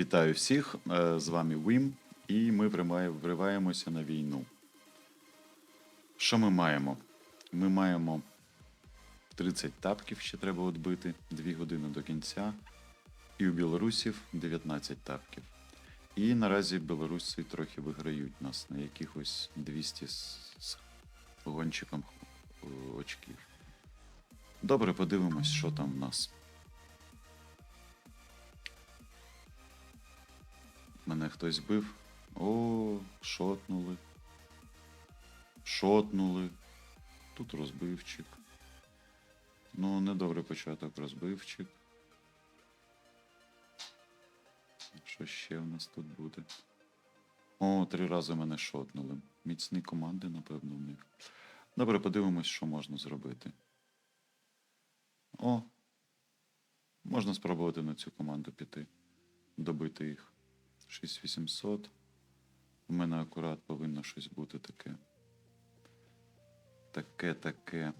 Вітаю всіх! е, З вами Вім, і ми вриваємося на війну. Що ми маємо? Ми маємо 30 тапків, ще треба відбити, 2 години до кінця. І у білорусів 19 тапків. І наразі білоруси трохи виграють нас на якихось 200 з, з гонщиком е, очків. Добре, подивимось, що там в нас. Мене хтось бив. О, шотнули. Шотнули. Тут розбивчик. Ну, недобрий початок розбивчик. Що ще в нас тут буде? О, три рази мене шотнули. Міцні команди, напевно, в них. Добре, подивимось, що можна зробити. О! Можна спробувати на цю команду піти. Добити їх. 6800. У мене акурат повинно щось бути таке. Таке, таке.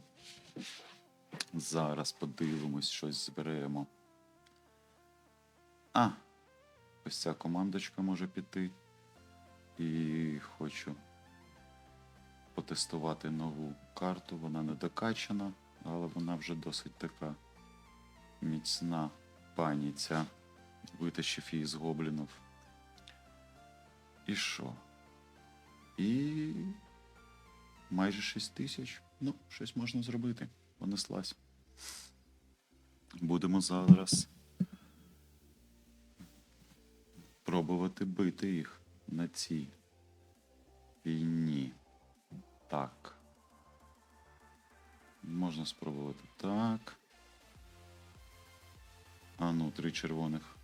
Зараз подивимось, щось зберемо. А! Ось ця командочка може піти. І хочу потестувати нову карту. Вона не докачана, але вона вже досить така міцна пані ця. Витащив її з гоблінів. І що? І майже 6 тисяч. Ну, щось можна зробити. Понеслась. Будемо зараз пробувати бити їх на цій війні. Так. Можна спробувати так. А ну, три червоних.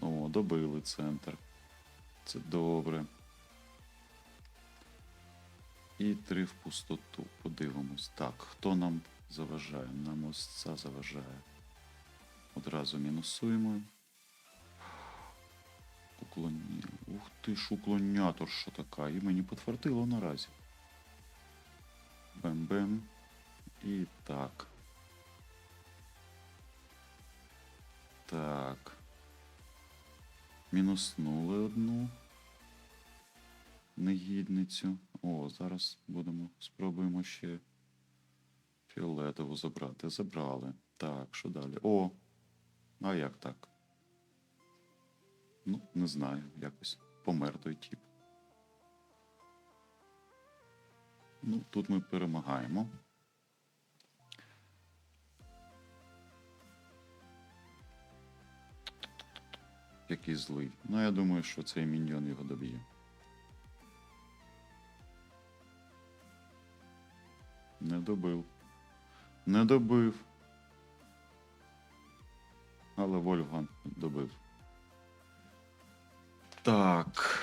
О, добили центр. Це добре. І три в пустоту. Подивимось. Так, хто нам заважає? Нам ось ця заважає. Одразу мінусуємо. Уклоні... Ух ти ж, уклонятор, що така. І мені підфартило наразі. Бем-бем. І так. Так. Мінуснули одну негідницю. О, зараз будемо спробуємо ще фіолетову забрати. Забрали. Так, що далі? О! А як так? Ну, не знаю, якось помер той тіп. Ну, тут ми перемагаємо. Який злий. Ну, я думаю, що цей міньйон його доб'є. Не добив. Не добив. Але Вольфган добив. Так.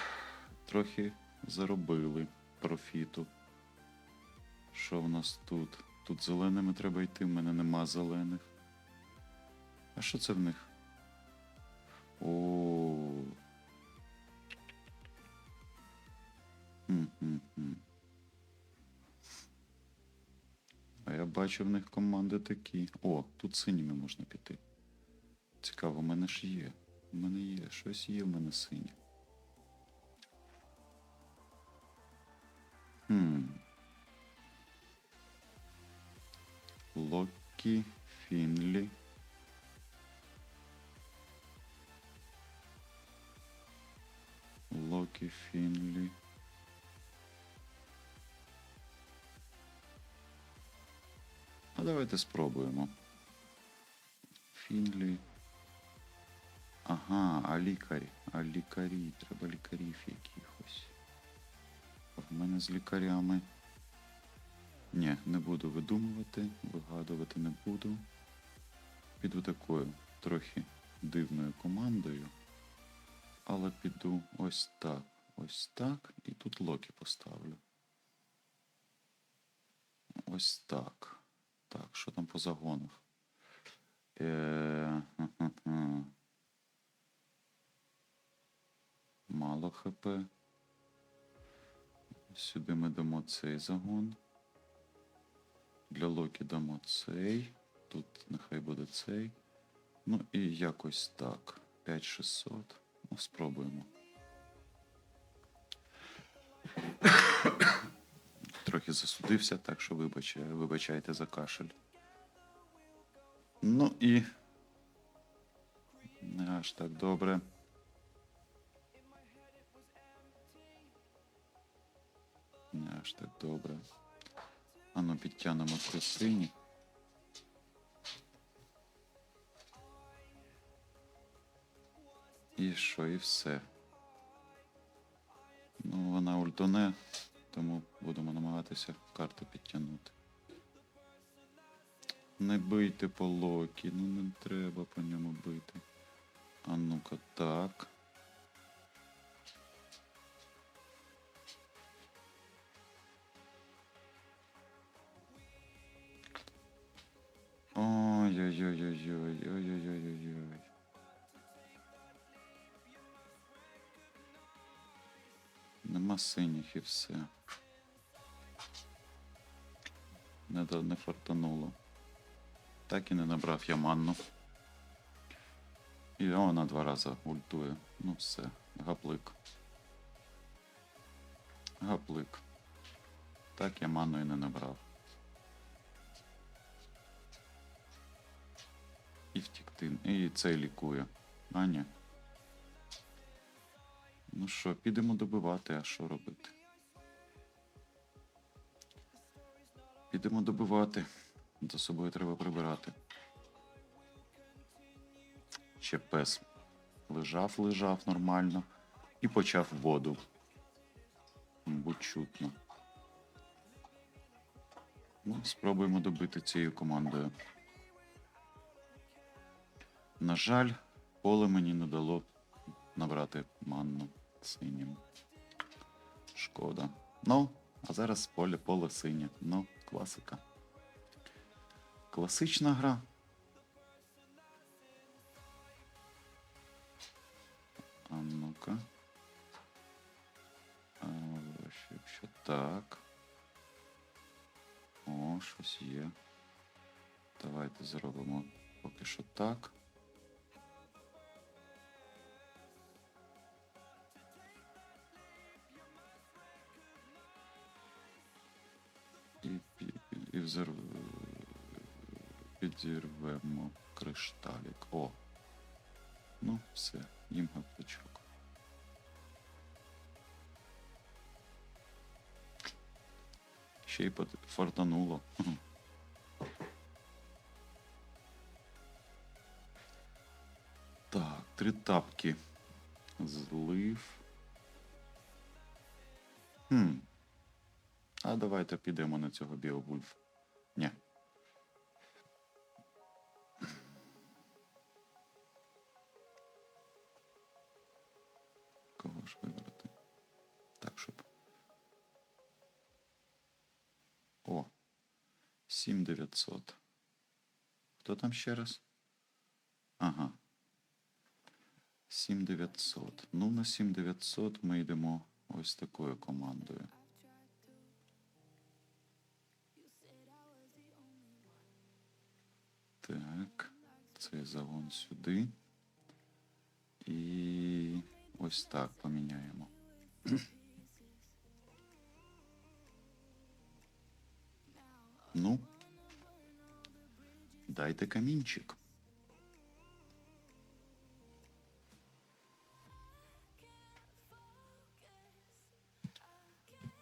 Трохи заробили профіту. Що в нас тут? Тут зеленими треба йти, в мене нема зелених. А що це в них? О. А я бачу в них команди такі. О, тут синіми можна піти. Цікаво, в мене ж є. У мене є. Щось є в мене синє. Хм. Локі Фінлі. Локі Фінлі. А давайте спробуємо. Фінлі. Ага, а лікарі. А лікарі. Треба лікарів якихось. В мене з лікарями. Ні, не буду видумувати, вигадувати не буду. Піду такою трохи дивною командою. Але піду ось так. Ось так. І тут локі поставлю. Ось так. Так, що там по загонах? Е. Мало ХП. Сюди ми дамо цей загон. Для Локі дамо цей. Тут нехай буде цей. Ну і якось так. 5600. Ну, спробуємо. Трохи засудився, так що вибачаю, вибачайте за кашель. Ну і. Не аж так добре. Не аж так добре. Ану, підтягнемо красині. І що, і все. Ну, вона ультоне, тому будемо намагатися карту підтягнути. Не бийте по локі, ну не треба по ньому бити. А ну-ка так. Ой-ой-ой-ой-ой-ой-ой-ой-ой-ой. Нема синіх і все. Не, не фартануло. Так і не набрав я манну. І вона два рази ультує. Ну все, гаплик. Гаплик. Так я манну і не набрав. І втікти. І це лікує. А ні. Ну що, підемо добивати, а що робити? Підемо добивати. За собою треба прибирати. Ще пес лежав, лежав нормально і почав воду. Будь чутно. Ну, спробуємо добити цією командою. На жаль, поле мені не дало набрати манну синім. Шкода. Ну, а зараз поле поле синє. Ну, класика. Класична гра. А ну-ка. Якщо так. О, щось є. Давайте зробимо поки що так. Пі- підірвемо кришталік. О. Ну, все, їм гапличок. Ще й пот- фартануло. Так, три тапки. Злив. Хм. А давайте підемо на цього Біовульф. 7900. Хто там ще раз? Ага. 7900. Ну, на 7900 ми йдемо ось такою командою. Так, цей загон сюди. І ось так поміняємо. Ну, дайте камінчик.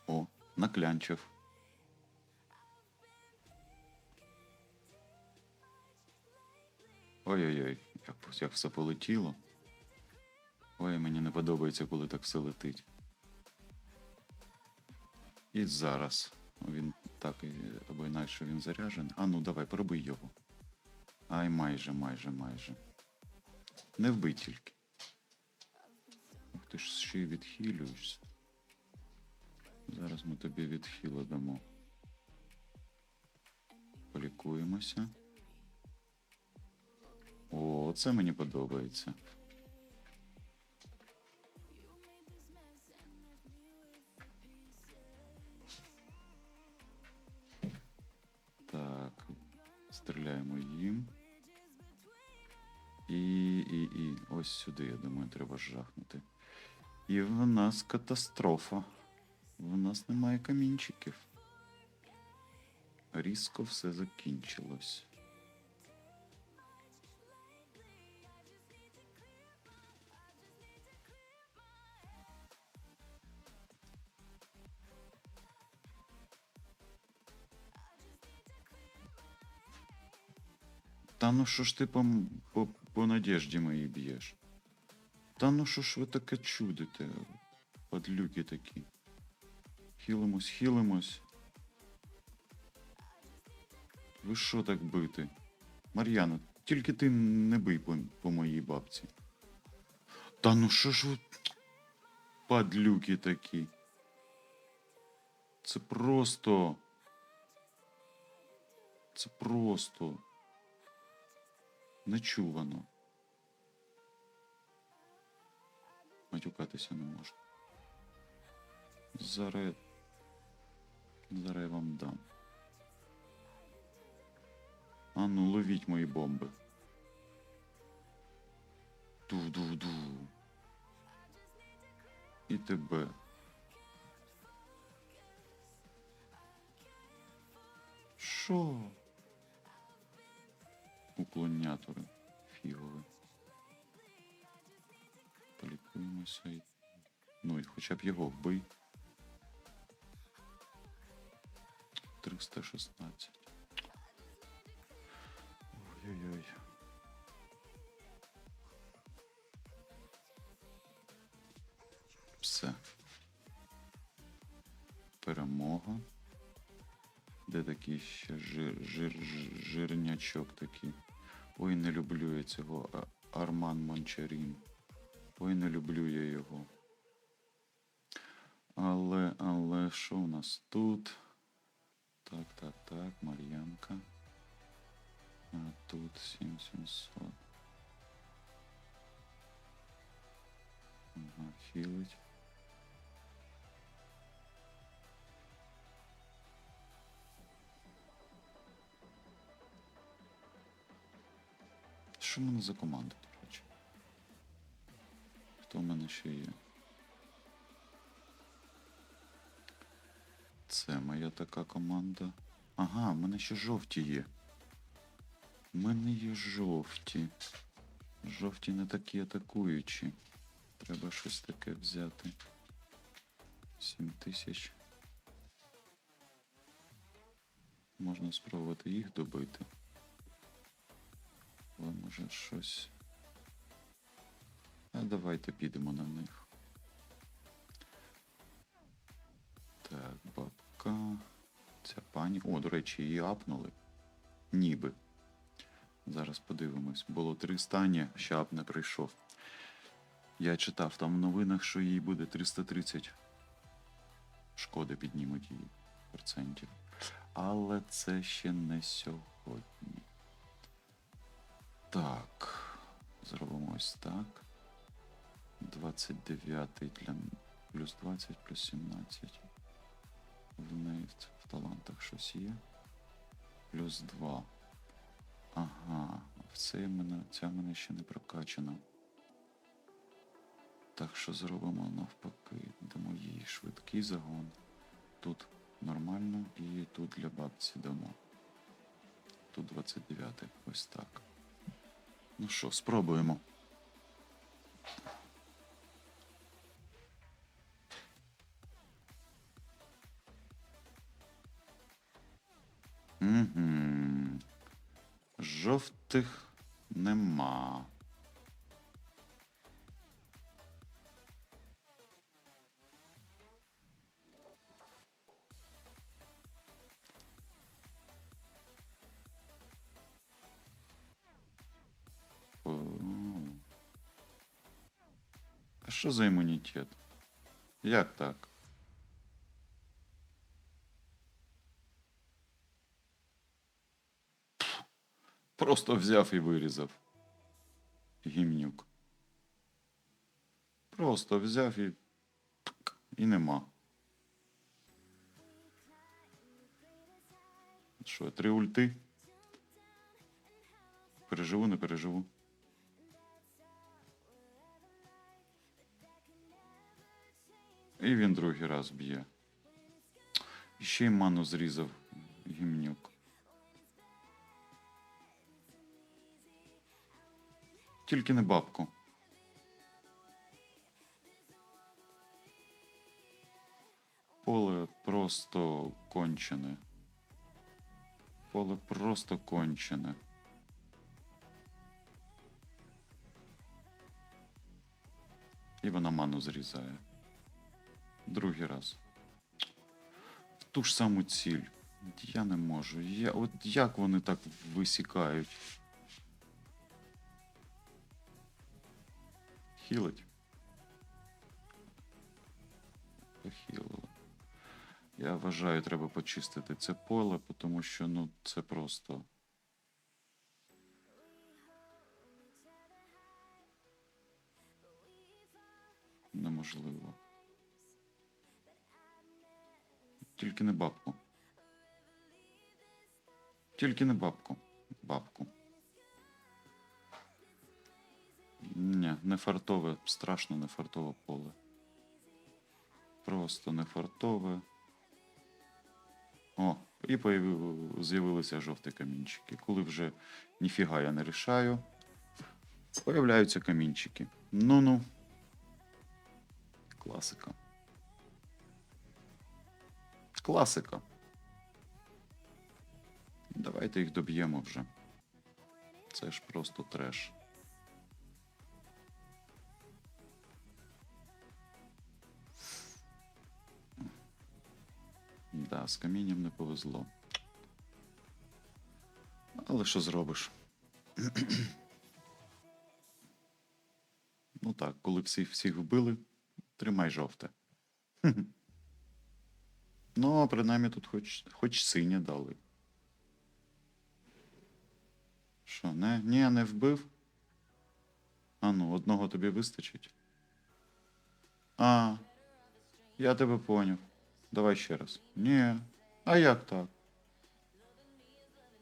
О, наклянчив. Ой-ой-ой, як, як все полетіло. Ой, мені не подобається, коли так все летить. І зараз. Він так або інакше він заряджений. А ну давай, пробий його. Ай, майже, майже, майже. Не вбий тільки. Ух ти ж ще й відхилюєшся. Зараз ми тобі відхило дамо. Полікуємося. О, це мені подобається. Сюди, я думаю, треба жахнути. І в нас катастрофа. В нас немає камінчиків. Різко все закінчилось. Та ну що ж ти по, по, по надежді моїй б'єш? Та ну що ж ви таке чудите? Подлюки такі. Хилимось, хилимось. Ви що так бити? Мар'яна, тільки ти не бий по, по моїй бабці. Та ну що ж ви. Падлюки такі. Це просто. Це просто. Нечувано. Матюкатися не можна. Зараз. Зараз я вам дам. А ну, ловіть мої бомби. Ду-ду-ду. І тебе. Що? Уклонятори фігові. Полікуємося і. Ну і хоча б його вбий. 316. Ой-ой-ой. Все. Перемога. Де такий ще жир, жир, жирнячок такий. Ой, не люблю я цього Арман Мончарін. Ой, не люблю я його. Але, але, що у нас тут? Так, так, так, Мар'янка. А тут 7700. Ага, хілить. Що мене за команда? Хто в мене ще є? Це моя така команда. Ага, в мене ще жовті є. У мене є жовті. Жовті не такі атакуючі. Треба щось таке взяти. 7 тисяч. Можна спробувати їх добити. Але може щось. А давайте підемо на них. Так, бабка. Ця пані. О, до речі, її апнули. Ніби. Зараз подивимось. Було три стані, ще ап не прийшов. Я читав там в новинах, що їй буде 330. Шкоди піднімуть її процентів. Але це ще не сьогодні. Так. Зробимо ось так. 29 для плюс 20, плюс 17. В неї в- талантах щось є. Плюс 2. Ага, це мене, ця мене ще не прокачана. Так що зробимо навпаки. Дамо їй швидкий загон. Тут нормально і тут для бабці дамо. Тут 29. Ось так. Ну що, спробуємо. Жовтих нема. А що за імунітет? Як так? Просто взяв і вирізав. Гімнюк. Просто взяв і і нема. Що, три ульти? Переживу, не переживу. І він другий раз б'є. І ще й ману зрізав гімнюк. Тільки не бабку. Поле просто кончене. Поле просто кончене. І вона ману зрізає. Другий раз. В ту ж саму ціль. Я не можу. Я, от як вони так висікають? Хілить. Похилило. Я вважаю, треба почистити це поле, тому що ну це просто. Неможливо. Тільки не бабку. Тільки не бабку. Бабку. Не фартове, страшно не фартове поле. Просто не фартове. О, і з'явилися жовті камінчики. Коли вже ніфіга я не рішаю, появляються камінчики. Ну-ну. Класика. Класика. Давайте їх доб'ємо вже. Це ж просто треш. Да, з камінням не повезло. Але що зробиш? ну так, коли всіх всіх вбили, тримай жовте. ну, принаймні тут хоч, хоч синє дали. Що, не? Ні, не вбив? А ну, одного тобі вистачить. А, я тебе поняв. Давай ще раз. Ні. А як так?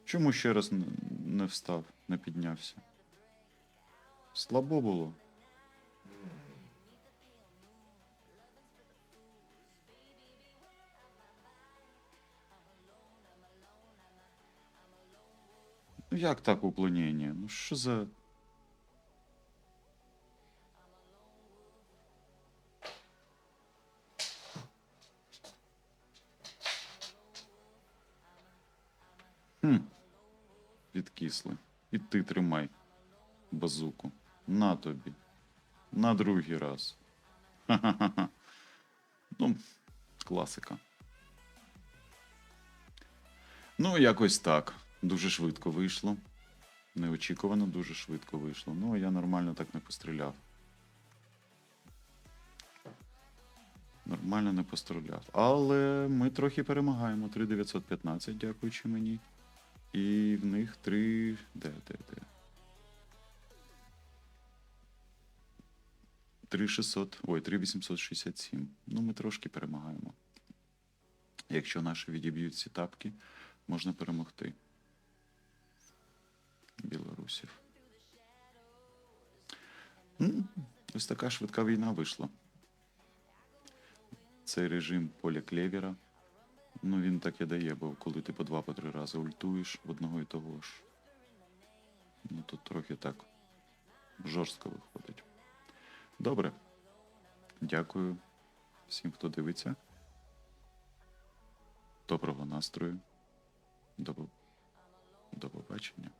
Чому ще раз не, встав, не піднявся? Слабо було. Ну як так уклонення? Ну що за. Хм. Відкисли. І ти тримай базуку. На тобі. На другий раз. Ха-ха-ха. Ну, класика. Ну, якось так. Дуже швидко вийшло. Неочікувано дуже швидко вийшло. Ну, а я нормально так не постріляв. Нормально не постріляв. Але ми трохи перемагаємо. 3915, дякуючи мені. І в них три. Де, де, де? 3600. Ой, 3867. Ну, ми трошки перемагаємо. Якщо наші відіб'ють ці тапки, можна перемогти. Білорусів. Ось така швидка війна вийшла. Цей режим поля клевера. Ну, він так і дає, бо коли ти по два по три рази ультуєш одного і того ж. Ну тут трохи так жорстко виходить. Добре. Дякую всім, хто дивиться. Доброго настрою. До, до побачення.